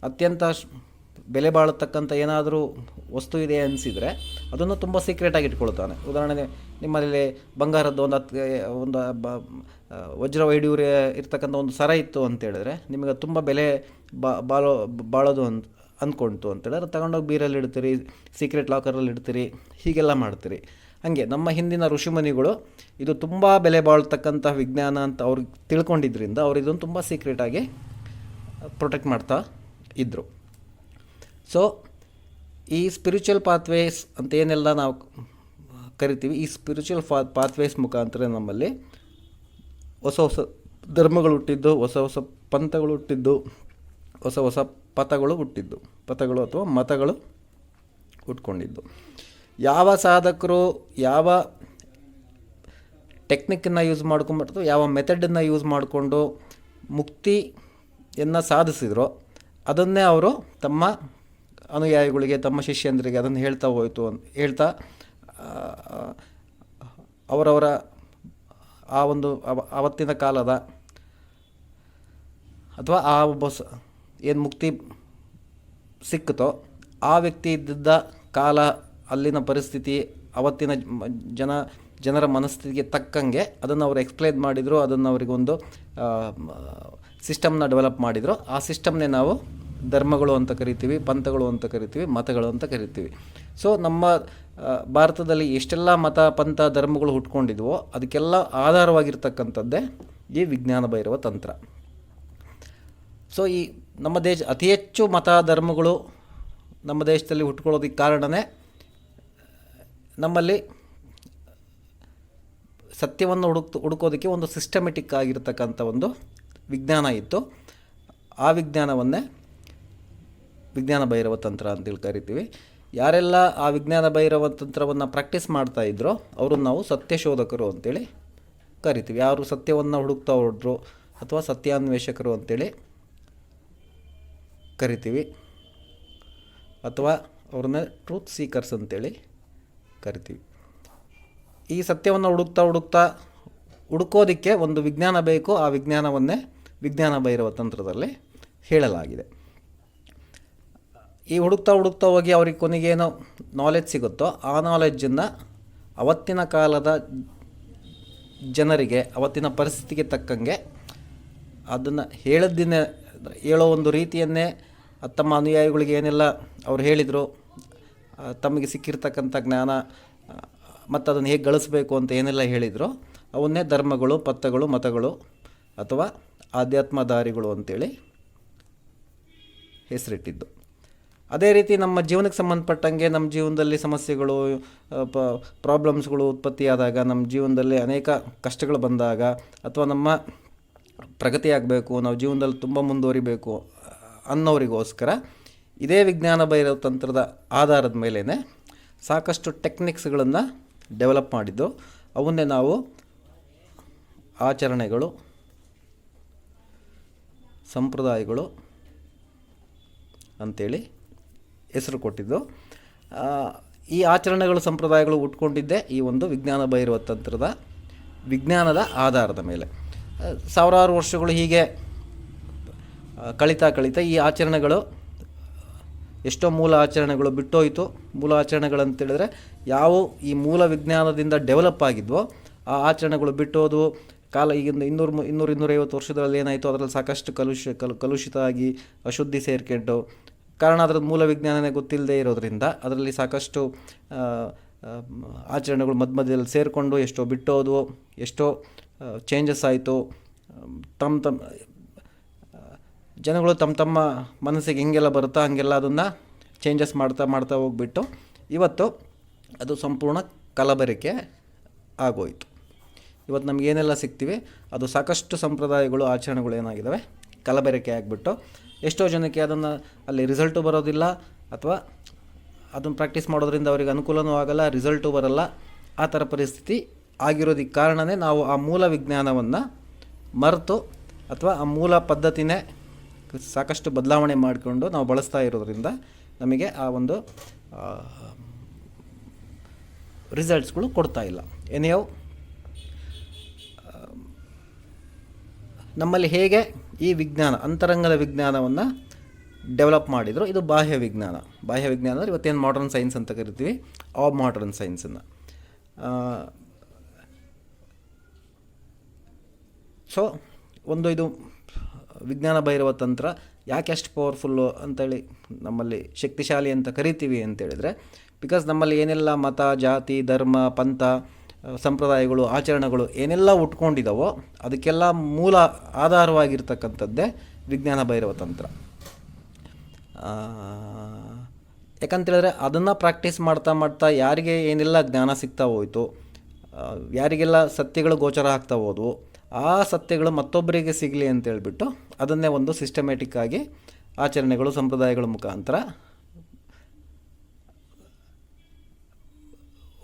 ಅತ್ಯಂತ ಬೆಲೆ ಬಾಳತಕ್ಕಂಥ ಏನಾದರೂ ವಸ್ತು ಇದೆ ಅನಿಸಿದರೆ ಅದನ್ನು ತುಂಬ ಸೀಕ್ರೆಟಾಗಿ ಇಟ್ಕೊಳ್ತಾನೆ. ಉದಾಹರಣೆಗೆ ನಿಮ್ಮಲ್ಲಿ ಬಂಗಾರದ್ದು ಒಂದು ಹತ್ತು ಒಂದು ಬ ವಜ್ರ ವೈಡೂರ್ಯ ಇರ್ತಕ್ಕಂಥ ಒಂದು ಸರ ಇತ್ತು ಅಂತೇಳಿದ್ರೆ ನಿಮಗೆ ತುಂಬ ಬೆಲೆ ಬಾಳೋ ಬಾಳೋದು ಅಂತ ಅಂದ್ಕೊಳ್ತು ಅಂತೇಳಿದ್ರೆ ತಗೊಂಡೋಗಿ ಬೀರಲ್ಲಿ ಇಡ್ತೀರಿ ಸೀಕ್ರೆಟ್ ಲಾಕರಲ್ಲಿ ಇಡ್ತೀರಿ, ಹೀಗೆಲ್ಲ ಮಾಡ್ತೀರಿ. ಹಾಗೆ ನಮ್ಮ ಹಿಂದಿನ ಋಷಿಮುನಿಗಳು ಇದು ತುಂಬ ಬೆಲೆ ಬಾಳ್ತಕ್ಕಂಥ ವಿಜ್ಞಾನ ಅಂತ ಅವ್ರಿಗೆ ತಿಳ್ಕೊಂಡಿದ್ರಿಂದ ಅವ್ರು ಇದನ್ನು ತುಂಬ ಸೀಕ್ರೆಟಾಗಿ ಪ್ರೊಟೆಕ್ಟ್ ಮಾಡ್ತಾ ಇದ್ದರು ಸೊ ಈ ಸ್ಪಿರಿಚುವಲ್ ಪಾತ್ವೇಸ್ ಅಂತ ಏನೆಲ್ಲ ನಾವು ಕರಿತೀವಿ, ಈ ಸ್ಪಿರಿಚುವಲ್ ಫಾ ಪಾತ್ವೇಸ್ ಮುಖಾಂತರ ನಮ್ಮಲ್ಲಿ ಹೊಸ ಹೊಸ ಧರ್ಮಗಳು ಹುಟ್ಟಿದ್ದು, ಹೊಸ ಹೊಸ ಪಂಥಗಳು ಹುಟ್ಟಿದ್ದು, ಹೊಸ ಹೊಸ ಪಥಗಳು ಹುಟ್ಟಿದ್ದು. ಪಥಗಳು ಅಥವಾ ಮತಗಳು ಹುಟ್ಕೊಂಡಿದ್ದು. ಯಾವ ಸಾಧಕರು ಯಾವ ಟೆಕ್ನಿಕ್ಕನ್ನು ಯೂಸ್ ಮಾಡ್ಕೊಂಬಿಟ್ಟು ಯಾವ ಮೆಥಡನ್ನು ಯೂಸ್ ಮಾಡಿಕೊಂಡು ಮುಕ್ತಿಯನ್ನು ಸಾಧಿಸಿದ್ರೋ ಅದನ್ನೇ ಅವರು ತಮ್ಮ ಅನುಯಾಯಿಗಳಿಗೆ, ತಮ್ಮ ಶಿಷ್ಯಂದರಿಗೆ ಅದನ್ನು ಹೇಳ್ತಾ ಹೋಯಿತು ಅಂತ ಹೇಳ್ತಾ ಅವರವರ ಆ ಒಂದು ಅವತ್ತಿನ ಕಾಲದ ಅಥವಾ ಆ ಒಬ್ಬ ಏನು ಮುಕ್ತಿ ಸಿಕ್ಕಿತೋ ಆ ವ್ಯಕ್ತಿ ಇದ್ದಿದ್ದ ಕಾಲ, ಅಲ್ಲಿನ ಪರಿಸ್ಥಿತಿ, ಅವತ್ತಿನ ಜನ, ಜನರ ಮನಸ್ಥಿತಿಗೆ ತಕ್ಕಂಗೆ ಅದನ್ನು ಅವರು ಎಕ್ಸ್ಪ್ಲೈನ್ ಮಾಡಿದರು, ಅದನ್ನು ಅವರಿಗೊಂದು ಸಿಸ್ಟಮ್ನ ಡೆವಲಪ್ ಮಾಡಿದರು. ಆ ಸಿಸ್ಟಮ್ನೇ ನಾವು ಧರ್ಮಗಳು ಅಂತ ಕರಿತೀವಿ, ಪಂಥಗಳು ಅಂತ ಕರಿತೀವಿ, ಮತಗಳು ಅಂತ ಕರಿತೀವಿ. ಸೊ ನಮ್ಮ ಭಾರತದಲ್ಲಿ ಎಷ್ಟೆಲ್ಲ ಮತ, ಪಂಥ, ಧರ್ಮಗಳು ಹುಟ್ಕೊಂಡಿದ್ವೋ ಅದಕ್ಕೆಲ್ಲ ಆಧಾರವಾಗಿರ್ತಕ್ಕಂಥದ್ದೇ ಈ ವಿಜ್ಞಾನ ಭೈರವ ತಂತ್ರ. ಸೊ ಈ ನಮ್ಮ ದೇಶ ಅತಿ ಹೆಚ್ಚು ಮತ ಧರ್ಮಗಳು ನಮ್ಮ ದೇಶದಲ್ಲಿ ಹುಟ್ಕೊಳ್ಳೋದಕ್ಕೆ ಕಾರಣವೇ ನಮ್ಮಲ್ಲಿ ಸತ್ಯವನ್ನು ಹುಡುಕ್ ಹುಡುಕೋದಕ್ಕೆ ಒಂದು ಸಿಸ್ಟಮೆಟಿಕ್ ಆಗಿರ್ತಕ್ಕಂಥ ಒಂದು ವಿಜ್ಞಾನ ಇತ್ತು. ಆ ವಿಜ್ಞಾನವನ್ನೇ ವಿಜ್ಞಾನ ಭೈರವ ತಂತ್ರ ಅಂತೇಳಿ ಕರಿತೀವಿ. ಯಾರೆಲ್ಲ ಆ ವಿಜ್ಞಾನ ಭೈರವ ತಂತ್ರವನ್ನು ಪ್ರಾಕ್ಟೀಸ್ ಮಾಡ್ತಾ ಇದ್ರೋ ಅವ್ರನ್ನ ನಾವು ಸತ್ಯಶೋಧಕರು ಅಂತೇಳಿ ಕರಿತೀವಿ. ಯಾರು ಸತ್ಯವನ್ನು ಹುಡುಕ್ತಾ ಹೊರಡ್ರು ಅಥವಾ ಸತ್ಯಾನ್ವೇಷಕರು ಅಂತೇಳಿ ಕರಿತೀವಿ. ಅಥವಾ ಅವ್ರನ್ನ ಟ್ರೂತ್ ಸೀಕರ್ಸ್ ಅಂತೇಳಿ ಕರಿತೀವಿ. ಈ ಸತ್ಯವನ್ನು ಹುಡುಕ್ತಾ ಹುಡುಕ್ತಾ ಹುಡುಕೋದಕ್ಕೆ ಒಂದು ವಿಜ್ಞಾನ ಬೇಕು, ಆ ವಿಜ್ಞಾನವನ್ನೇ ವಿಜ್ಞಾನ ಭೈರವ ತಂತ್ರದಲ್ಲಿ ಹೇಳಲಾಗಿದೆ. ಈ ಹುಡುಕ್ತಾ ಹುಡುಕ್ತಾ ಹೋಗಿ ಅವ್ರಿಗೆ ಕೊನೆಗೇನು ನಾಲೆಜ್ ಸಿಗುತ್ತೋ ಆ ನಾಲೆಡ್ಜನ್ನು ಅವತ್ತಿನ ಕಾಲದ ಜನರಿಗೆ, ಅವತ್ತಿನ ಪರಿಸ್ಥಿತಿಗೆ ತಕ್ಕಂಗೆ ಅದನ್ನು ಹೇಳದ್ದಿನ ಹೇಳೋ ಒಂದು ರೀತಿಯನ್ನೇ ತಮ್ಮ ಅನುಯಾಯಿಗಳಿಗೆ ಏನೆಲ್ಲ, ಅವ್ರು ಹೇಳಿದರು ತಮಗೆ ಸಿಕ್ಕಿರ್ತಕ್ಕಂಥ ಜ್ಞಾನ ಮತ್ತು ಅದನ್ನು ಹೇಗೆ ಗಳಿಸಬೇಕು ಅಂತ ಏನೆಲ್ಲ ಹೇಳಿದರು, ಅವನ್ನೇ ಧರ್ಮಗಳು, ಪತ್ತಗಳು, ಮತಗಳು, ಅಥವಾ ಆಧ್ಯಾತ್ಮ ದಾರಿಗಳು ಅಂತೇಳಿ ಹೆಸರಿಟ್ಟಿದ್ದು. ಅದೇ ರೀತಿ ನಮ್ಮ ಜೀವನಕ್ಕೆ ಸಂಬಂಧಪಟ್ಟಂಗೆ ನಮ್ಮ ಜೀವನದಲ್ಲಿ ಸಮಸ್ಯೆಗಳು ಪ ಪ್ರಾಬ್ಲಮ್ಸ್ಗಳು ಉತ್ಪತ್ತಿಯಾದಾಗ, ನಮ್ಮ ಜೀವನದಲ್ಲಿ ಅನೇಕ ಕಷ್ಟಗಳು ಬಂದಾಗ, ಅಥವಾ ನಮ್ಮ ಪ್ರಗತಿ ಆಗಬೇಕು, ನಾವು ಜೀವನದಲ್ಲಿ ತುಂಬ ಮುಂದುವರಿಬೇಕು ಅನ್ನೋರಿಗೋಸ್ಕರ ಇದೇ ವಿಜ್ಞಾನ ಭೈರವ ತಂತ್ರದ ಆಧಾರದ ಮೇಲೇ ಸಾಕಷ್ಟು ಟೆಕ್ನಿಕ್ಸ್ಗಳನ್ನು ಡೆವಲಪ್ ಮಾಡಿದ್ದು. ಅವನ್ನೇ ನಾವು ಆಚರಣೆಗಳು, ಸಂಪ್ರದಾಯಗಳು ಅಂತೇಳಿ ಹೆಸರು ಕೊಟ್ಟಿದ್ದು. ಈ ಆಚರಣೆಗಳು, ಸಂಪ್ರದಾಯಗಳು ಉಟ್ಕೊಂಡಿದ್ದೆ ಈ ಒಂದು ವಿಜ್ಞಾನ ಭೈರವ ತಂತ್ರದ ವಿಜ್ಞಾನದ ಆಧಾರದ ಮೇಲೆ. ಸಾವಿರಾರು ವರ್ಷಗಳು ಹೀಗೆ ಕಳೀತಾ ಕಳೀತಾ ಈ ಆಚರಣೆಗಳು ಎಷ್ಟೋ ಮೂಲ ಆಚರಣೆಗಳು ಬಿಟ್ಟೋಯಿತು. ಮೂಲ ಆಚರಣೆಗಳಂತೇಳಿದ್ರೆ ಯಾವ ಈ ಮೂಲ ವಿಜ್ಞಾನದಿಂದ ಡೆವಲಪ್ ಆಗಿದ್ವೋ ಆ ಆಚರಣೆಗಳು ಬಿಟ್ಟೋದು, ಕಾಲ ಈಗಿಂದ ಇನ್ನೂರು ಇನ್ನೂರು ಇನ್ನೂರೈವತ್ತು ವರ್ಷದಲ್ಲಿ ಏನಾಯಿತು, ಅದರಲ್ಲಿ ಸಾಕಷ್ಟು ಕಲುಷ, ಕಲು ಕಲುಷಿತ ಆಗಿ ಅಶುದ್ಧಿ ಸೇರ್ಕೊಂಡು. ಕಾರಣ ಅದರ ಮೂಲ ವಿಜ್ಞಾನನೇ ಗೊತ್ತಿಲ್ಲದೆ ಇರೋದರಿಂದ ಅದರಲ್ಲಿ ಸಾಕಷ್ಟು ಆಚರಣೆಗಳು ಮಧ್ಯ ಮಧ್ಯದಲ್ಲಿ ಸೇರಿಕೊಂಡು ಎಷ್ಟೋ ಬಿಟ್ಟೋದು ಎಷ್ಟೋ ಚೇಂಜಸ್ ಆಯಿತು. ತಮ್ಮ ತಮ್ಮ ಜನಗಳು ತಮ್ಮ ತಮ್ಮ ಮನಸ್ಸಿಗೆ ಹೆಂಗೆಲ್ಲ ಬರುತ್ತೋ ಹಂಗೆಲ್ಲ ಅದನ್ನು ಚೇಂಜಸ್ ಮಾಡ್ತಾ ಮಾಡ್ತಾ ಹೋಗ್ಬಿಟ್ಟು ಇವತ್ತು ಅದು ಸಂಪೂರ್ಣ ಕಲಬೆರಕೆ ಆಗೋಯಿತು. ಇವತ್ತು ನಮ್ಗೆ ಏನೆಲ್ಲ ಸಿಗ್ತೀವಿ? ಅದು ಸಾಕಷ್ಟು ಸಂಪ್ರದಾಯಗಳು, ಆಚರಣೆಗಳು ಏನಾಗಿದ್ದಾವೆ ಕಲಬೆರಕೆ ಆಗಿಬಿಟ್ಟು ಎಷ್ಟೋ ಜನಕ್ಕೆ ಅದನ್ನು ಅಲ್ಲಿ ರಿಸಲ್ಟು ಬರೋದಿಲ್ಲ ಅಥವಾ ಅದನ್ನು ಪ್ರಾಕ್ಟೀಸ್ ಮಾಡೋದ್ರಿಂದ ಅವರಿಗೆ ಅನುಕೂಲವೂ ಆಗಲ್ಲ ರಿಸಲ್ಟು ಬರಲ್ಲ. ಆ ಥರ ಪರಿಸ್ಥಿತಿ ಆಗಿರೋದಕ್ಕೆ ಕಾರಣವೇ ನಾವು ಆ ಮೂಲ ವಿಜ್ಞಾನವನ್ನು ಮರೆತು ಅಥವಾ ಆ ಮೂಲ ಪದ್ಧತಿನೇ ಸಾಕಷ್ಟು ಬದಲಾವಣೆ ಮಾಡಿಕೊಂಡು ನಾವು ಬಳಸ್ತಾ ಇರೋದ್ರಿಂದ ನಮಗೆ ಆ ಒಂದು ರಿಸಲ್ಟ್ಸ್ಗಳು ಕೊಡ್ತಾ ಇಲ್ಲ. ಏನೇವು ನಮ್ಮಲ್ಲಿ ಹೇಗೆ ಈ ವಿಜ್ಞಾನ, ಅಂತರಂಗದ ವಿಜ್ಞಾನವನ್ನು ಡೆವಲಪ್ ಮಾಡಿದರು, ಇದು ಬಾಹ್ಯ ವಿಜ್ಞಾನ. ಬಾಹ್ಯ ವಿಜ್ಞಾನ ಅಂದರೆ ಇವತ್ತೇನು ಮಾಡರ್ನ್ ಸೈನ್ಸ್ ಅಂತ ಕರಿತೀವಿ, ಆ ಮಾಡರ್ನ್ ಸೈನ್ಸನ್ನು ಸೊ ಒಂದು ಇದು ವಿಜ್ಞಾನ ಭೈರವ ತಂತ್ರ ಯಾಕೆ ಅಷ್ಟು ಪವರ್ಫುಲ್ಲು ಅಂತೇಳಿ ನಮ್ಮಲ್ಲಿ ಶಕ್ತಿಶಾಲಿ ಅಂತ ಕರಿತೀವಿ ಅಂತೇಳಿದರೆ ಬಿಕಾಸ್ ನಮ್ಮಲ್ಲಿ ಏನೆಲ್ಲ ಮತ, ಜಾತಿ, ಧರ್ಮ, ಪಂಥ ಸಂಪ್ರದಾಯಗಳು, ಆಚರಣೆಗಳು ಏನೆಲ್ಲ ಉಟ್ಕೊಂಡಿದ್ದಾವೋ ಅದಕ್ಕೆಲ್ಲ ಮೂಲ ಆಧಾರವಾಗಿರ್ತಕ್ಕಂಥದ್ದೇ ವಿಜ್ಞಾನ ಭೈರವ ತಂತ್ರ. ಯಾಕಂತೇಳಿದ್ರೆ ಅದನ್ನು ಪ್ರಾಕ್ಟೀಸ್ ಮಾಡ್ತಾ ಮಾಡ್ತಾ ಯಾರಿಗೆ ಏನೆಲ್ಲ ಜ್ಞಾನ ಸಿಗ್ತಾ ಹೋಯಿತು ಯಾರಿಗೆಲ್ಲ ಸತ್ಯಗಳು ಗೋಚರ ಆಗ್ತಾ ಹೋದವು ಆ ಸತ್ಯಗಳು ಮತ್ತೊಬ್ಬರಿಗೆ ಸಿಗಲಿ ಅಂತೇಳ್ಬಿಟ್ಟು ಅದನ್ನೇ ಒಂದು ಸಿಸ್ಟಮ್ಯಾಟಿಕ್ ಆಗಿ ಆಚರಣೆಗಳು, ಸಂಪ್ರದಾಯಗಳ ಮುಖಾಂತರ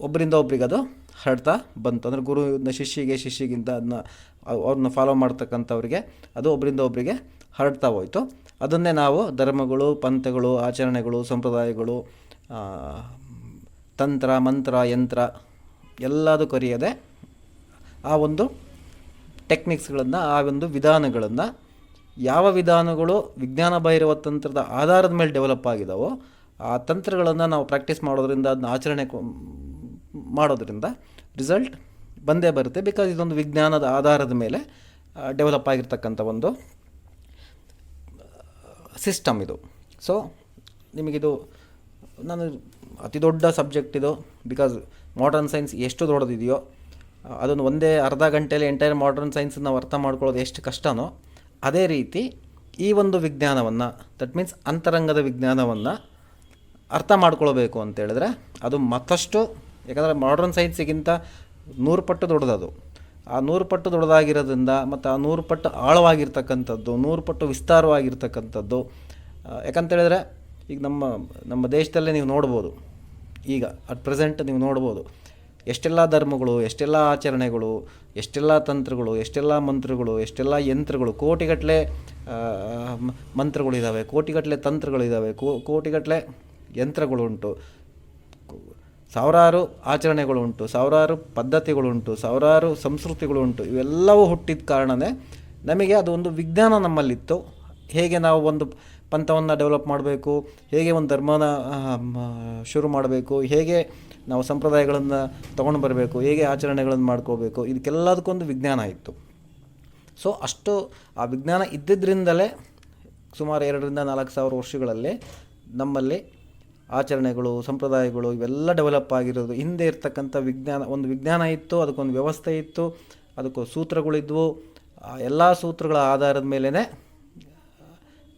ಒಬ್ಬರಿಂದ ಒಬ್ಬರಿಗೆ ಅದು ಹರಡ್ತಾ ಬಂತು. ಅಂದರೆ ಗುರುವಿನ ಶಿಷ್ಯಿಗೆ, ಶಿಷ್ಯಿಗಿಂತ ಅದನ್ನ ಅವ್ರನ್ನ ಫಾಲೋ ಮಾಡ್ತಕ್ಕಂಥವ್ರಿಗೆ ಅದು ಒಬ್ಬರಿಂದ ಒಬ್ಬರಿಗೆ ಹರಡ್ತಾ ಹೋಯಿತು. ಅದನ್ನೇ ನಾವು ಧರ್ಮಗಳು, ಪಂಥಗಳು, ಆಚರಣೆಗಳು, ಸಂಪ್ರದಾಯಗಳು ತಂತ್ರ, ಮಂತ್ರ, ಯಂತ್ರ ಎಲ್ಲದೂ ಕರೆಯದೆ ಆ ಒಂದು ಟೆಕ್ನಿಕ್ಸ್ಗಳನ್ನು ಆ ಒಂದು ವಿಧಾನಗಳನ್ನು ಯಾವ ವಿಧಾನಗಳು ವಿಜ್ಞಾನ ಬಾಹಿರವ ತಂತ್ರದ ಆಧಾರದ ಮೇಲೆ ಡೆವಲಪ್ ಆಗಿದಾವೋ, ಆ ತಂತ್ರಗಳನ್ನು ನಾವು ಪ್ರಾಕ್ಟೀಸ್ ಮಾಡೋದ್ರಿಂದ, ಅದನ್ನ ಆಚರಣೆ ಮಾಡೋದರಿಂದ ರಿಸಲ್ಟ್ ಬಂದೇ ಬರುತ್ತೆ. ಬಿಕಾಸ್ ಇದೊಂದು ವಿಜ್ಞಾನದ ಆಧಾರದ ಮೇಲೆ ಡೆವಲಪ್ ಆಗಿರ್ತಕ್ಕಂಥ ಒಂದು ಸಿಸ್ಟಮ್ ಇದು. ಸೊ ನಿಮಗಿದು, ನಾನು ಅತಿ ದೊಡ್ಡ ಸಬ್ಜೆಕ್ಟ್ ಇದು. ಬಿಕಾಸ್ ಮಾಡರ್ನ್ ಸೈನ್ಸ್ ಎಷ್ಟು ದೊಡ್ಡದಿದೆಯೋ ಅದನ್ನು ಒಂದೇ ಅರ್ಧ ಗಂಟೆಯಲ್ಲಿ ಎಂಟೈರ್ ಮಾಡರ್ನ್ ಸೈನ್ಸ್ ನಾವು ಅರ್ಥ ಮಾಡ್ಕೊಳ್ಳೋದು ಎಷ್ಟು ಕಷ್ಟನೋ ಅದೇ ರೀತಿ ಈ ಒಂದು ವಿಜ್ಞಾನವನ್ನು ದಟ್ ಮೀನ್ಸ್ ಅಂತರಂಗದ ವಿಜ್ಞಾನವನ್ನು ಅರ್ಥ ಮಾಡ್ಕೊಳ್ಬೇಕು ಅಂತ ಹೇಳಿದ್ರೆ ಅದು ಮತ್ತಷ್ಟು, ಯಾಕಂದರೆ ಮಾಡರ್ನ್ ಸೈನ್ಸಿಗಿಂತ ನೂರು ಪಟ್ಟು ದೊಡ್ಡದದು. ಆ ನೂರು ಪಟ್ಟು ದೊಡ್ಡದಾಗಿರೋದ್ರಿಂದ ಮತ್ತು ಆ ನೂರು ಪಟ್ಟು ಆಳವಾಗಿರ್ತಕ್ಕಂಥದ್ದು, ನೂರು ಪಟ್ಟು ವಿಸ್ತಾರವಾಗಿರ್ತಕ್ಕಂಥದ್ದು ಯಾಕಂತೇಳಿದ್ರೆ ಈಗ ನಮ್ಮ ನಮ್ಮ ದೇಶದಲ್ಲೇ ನೀವು ನೋಡ್ಬೋದು, ಈಗ ಅಟ್ ಪ್ರೆಸೆಂಟ್ ನೀವು ನೋಡ್ಬೋದು. ಎಷ್ಟೆಲ್ಲ ಧರ್ಮಗಳು, ಎಷ್ಟೆಲ್ಲ ಆಚರಣೆಗಳು, ಎಷ್ಟೆಲ್ಲ ತಂತ್ರಗಳು, ಎಷ್ಟೆಲ್ಲ ಮಂತ್ರಗಳು, ಎಷ್ಟೆಲ್ಲ ಯಂತ್ರಗಳು ಕೋಟಿಗಟ್ಟಲೆ ಮಂತ್ರಗಳಿದ್ದಾವೆ ಕೋಟಿಗಟ್ಟಲೆ ತಂತ್ರಗಳಿದ್ದಾವೆ ಕೋ ಕೋಟಿಗಟ್ಟಲೆ ಯಂತ್ರಗಳುಂಟು. ಸಾವಿರಾರು ಆಚರಣೆಗಳುಂಟು, ಸಾವಿರಾರು ಪದ್ಧತಿಗಳುಂಟು, ಸಾವಿರಾರು ಸಂಸ್ಕೃತಿಗಳುಂಟು, ಇವೆಲ್ಲವೂ ಹುಟ್ಟಿದ ಕಾರಣವೇ ನಮಗೆ ಅದು ಒಂದು ವಿಜ್ಞಾನ ನಮ್ಮಲ್ಲಿತ್ತು. ಹೇಗೆ ನಾವು ಒಂದು ಪಂಥವನ್ನು ಡೆವಲಪ್ ಮಾಡಬೇಕು, ಹೇಗೆ ಒಂದು ಧರ್ಮನ ಶುರು ಮಾಡಬೇಕು, ಹೇಗೆ ನಾವು ಸಂಪ್ರದಾಯಗಳನ್ನು ತೊಗೊಂಡು ಬರಬೇಕು, ಹೇಗೆ ಆಚರಣೆಗಳನ್ನು ಮಾಡ್ಕೋಬೇಕು, ಇದಕ್ಕೆಲ್ಲದಕ್ಕೊಂದು ವಿಜ್ಞಾನ ಇತ್ತು. ಸೊ ಅಷ್ಟು ಆ ವಿಜ್ಞಾನ ಇದ್ದಿದ್ದರಿಂದಲೇ ಸುಮಾರು ಎರಡರಿಂದ ನಾಲ್ಕು ಸಾವಿರ ವರ್ಷಗಳಲ್ಲಿ ನಮ್ಮಲ್ಲಿ ಆಚರಣೆಗಳು, ಸಂಪ್ರದಾಯಗಳು ಇವೆಲ್ಲ ಡೆವಲಪ್ ಆಗಿರೋದು. ಹಿಂದೆ ಇರ್ತಕ್ಕಂಥ ವಿಜ್ಞಾನ, ಒಂದು ವಿಜ್ಞಾನ ಇತ್ತು, ಅದಕ್ಕೊಂದು ವ್ಯವಸ್ಥೆ ಇತ್ತು ಅದಕ್ಕೊಂದು ಸೂತ್ರಗಳಿದ್ವು ಎಲ್ಲ ಸೂತ್ರಗಳ ಆಧಾರದ ಮೇಲೇ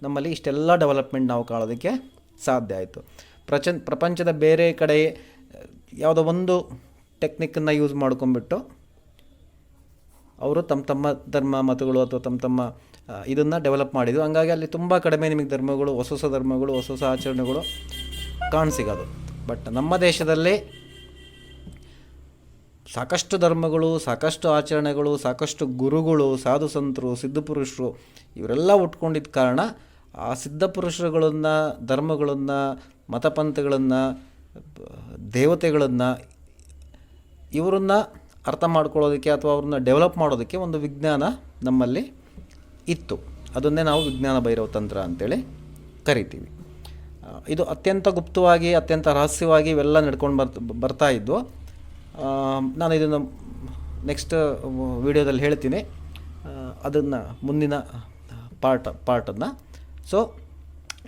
ನಮ್ಮಲ್ಲಿ ಇಷ್ಟೆಲ್ಲ ಡೆವಲಪ್ಮೆಂಟ್ ನಾವು ಕಾಣೋದಕ್ಕೆ ಸಾಧ್ಯ ಆಯಿತು. ಪ್ರಚ ಪ್ರಪಂಚದ ಬೇರೆ ಕಡೆ, ಯಾವುದೋ ಒಂದು ಟೆಕ್ನಿಕ್ಕನ್ನು ಯೂಸ್ ಮಾಡ್ಕೊಂಬಿಟ್ಟು ಅವರು ತಮ್ಮ ತಮ್ಮ ಧರ್ಮ ಮತಗಳು ಅಥವಾ ತಮ್ಮ ತಮ್ಮ ಇದನ್ನು ಡೆವಲಪ್ ಮಾಡಿದ್ರು. ಹಂಗಾಗಿ ಅಲ್ಲಿ ತುಂಬ ಕಡಿಮೆ ನಿಮಗೆ ಧರ್ಮಗಳು, ಹೊಸ ಹೊಸ ಧರ್ಮಗಳು, ಹೊಸ ಹೊಸ ಆಚರಣೆಗಳು ಕಾಣಸಿಗೋದು. ಬಟ್ ನಮ್ಮ ದೇಶದಲ್ಲಿ ಸಾಕಷ್ಟು ಧರ್ಮಗಳು, ಸಾಕಷ್ಟು ಆಚರಣೆಗಳು, ಸಾಕಷ್ಟು ಗುರುಗಳು, ಸಾಧು ಸಂತರು, ಸಿದ್ಧಪುರುಷರು, ಇವರೆಲ್ಲ ಉಟ್ಕೊಂಡಿದ್ದ ಕಾರಣ ಆ ಸಿದ್ಧಪುರುಷರುಗಳನ್ನು ಧರ್ಮಗಳನ್ನು, ಮತಪಂಥಗಳನ್ನು, ದೇವತೆಗಳನ್ನು ಇವರನ್ನು ಅರ್ಥ ಮಾಡ್ಕೊಳ್ಳೋದಕ್ಕೆ ಅಥವಾ ಅವ್ರನ್ನ ಡೆವಲಪ್ ಮಾಡೋದಕ್ಕೆ ಒಂದು ವಿಜ್ಞಾನ ನಮ್ಮಲ್ಲಿ ಇತ್ತು. ಅದನ್ನೇ ನಾವು ವಿಜ್ಞಾನ ಭೈರವ ತಂತ್ರ ಅಂತೇಳಿ ಕರಿತೀವಿ. ಇದು ಅತ್ಯಂತ ಗುಪ್ತವಾಗಿ, ಅತ್ಯಂತ ರಹಸ್ಯವಾಗಿ ಇವೆಲ್ಲ ನಡ್ಕೊಂಡು ಬರ್ತ, ಬರ್ತಾ ಇದ್ವು. ನಾನು ಇದನ್ನು ನೆಕ್ಸ್ಟ್ ವಿಡಿಯೋದಲ್ಲಿ ಹೇಳ್ತೀನಿ. ಅದನ್ನು ಮುಂದಿನ ಪಾರ್ಟ್ ಪಾರ್ಟನ್ನು ಸೊ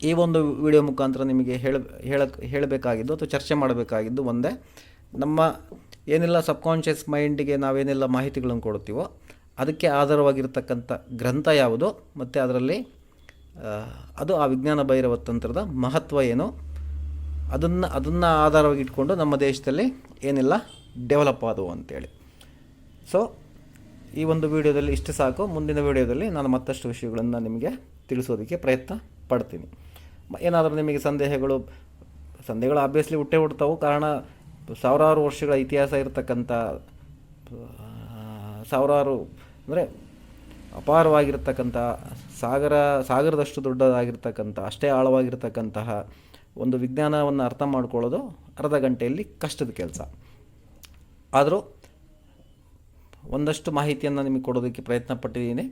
ಈ ಒಂದು ವಿಡಿಯೋ ಮುಖಾಂತರ ನಿಮಗೆ ಹೇಳ ಹೇಳಕ್ಕೆ ಹೇಳಬೇಕಾಗಿದ್ದು ಅಥವಾ ಚರ್ಚೆ ಮಾಡಬೇಕಾಗಿದ್ದು ಒಂದೇ, ನಮ್ಮ ಏನೆಲ್ಲ ಸಬ್ಕಾನ್ಷಿಯಸ್ ಮೈಂಡಿಗೆ ನಾವೇನೆಲ್ಲ ಮಾಹಿತಿಗಳನ್ನು ಕೊಡ್ತೀವೋ ಅದಕ್ಕೆ ಆಧಾರವಾಗಿರ್ತಕ್ಕಂಥ ಗ್ರಂಥ ಯಾವುದು ಮತ್ತು ಅದರಲ್ಲಿ ಅದು ಆ ವಿಜ್ಞಾನ ಭೈರವ ತಂತ್ರದ ಮಹತ್ವ ಏನು, ಅದನ್ನು ಅದನ್ನು ಆಧಾರವಾಗಿ ಇಟ್ಕೊಂಡು ನಮ್ಮ ದೇಶದಲ್ಲಿ ಏನೆಲ್ಲ ಡೆವಲಪ್ ಆದವು ಅಂತೇಳಿ. ಸೊ ಈ ಒಂದು ವಿಡಿಯೋದಲ್ಲಿ ಇಷ್ಟು ಸಾಕು. ಮುಂದಿನ ವಿಡಿಯೋದಲ್ಲಿ ನಾನು ಮತ್ತಷ್ಟು ವಿಷಯಗಳನ್ನು ನಿಮಗೆ ತಿಳಿಸೋದಕ್ಕೆ ಪ್ರಯತ್ನ ಪಡ್ತೀನಿ. ಏನಾದರೂ ನಿಮಗೆ ಸಂದೇಹಗಳು ಸಂದೇಹಗಳು ಆಬ್ವಿಯಸ್ಲಿ ಹುಟ್ಟೆ ಹುಡ್ತಾವು ಕಾರಣ, ಸಾವಿರಾರು ವರ್ಷಗಳ ಇತಿಹಾಸ ಇರತಕ್ಕಂಥ ಸಾವಿರಾರು, ಅಂದರೆ ಅಪಾರವಾಗಿರ್ತಕ್ಕಂಥ, ಸಾಗರ, ಸಾಗರದಷ್ಟು ದೊಡ್ಡದಾಗಿರ್ತಕ್ಕಂಥ, ಅಷ್ಟೇ ಆಳವಾಗಿರ್ತಕ್ಕಂತಹ ಒಂದು ವಿಜ್ಞಾನವನ್ನು ಅರ್ಥ ಮಾಡ್ಕೊಳ್ಳೋದು ಅರ್ಧ ಗಂಟೆಯಲ್ಲಿ ಕಷ್ಟದ ಕೆಲಸ. ಆದರೂ ಒಂದಷ್ಟು ಮಾಹಿತಿಯನ್ನು ನಿಮಗೆ ಕೊಡೋದಕ್ಕೆ ಪ್ರಯತ್ನ ಪಟ್ಟಿದ್ದೀನಿ.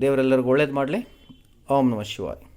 ದೇವರೆಲ್ಲರಿಗೂ ಒಳ್ಳೇದು ಮಾಡಲಿ. ಓಂ ನಮಃ ಶಿವಾಯ್.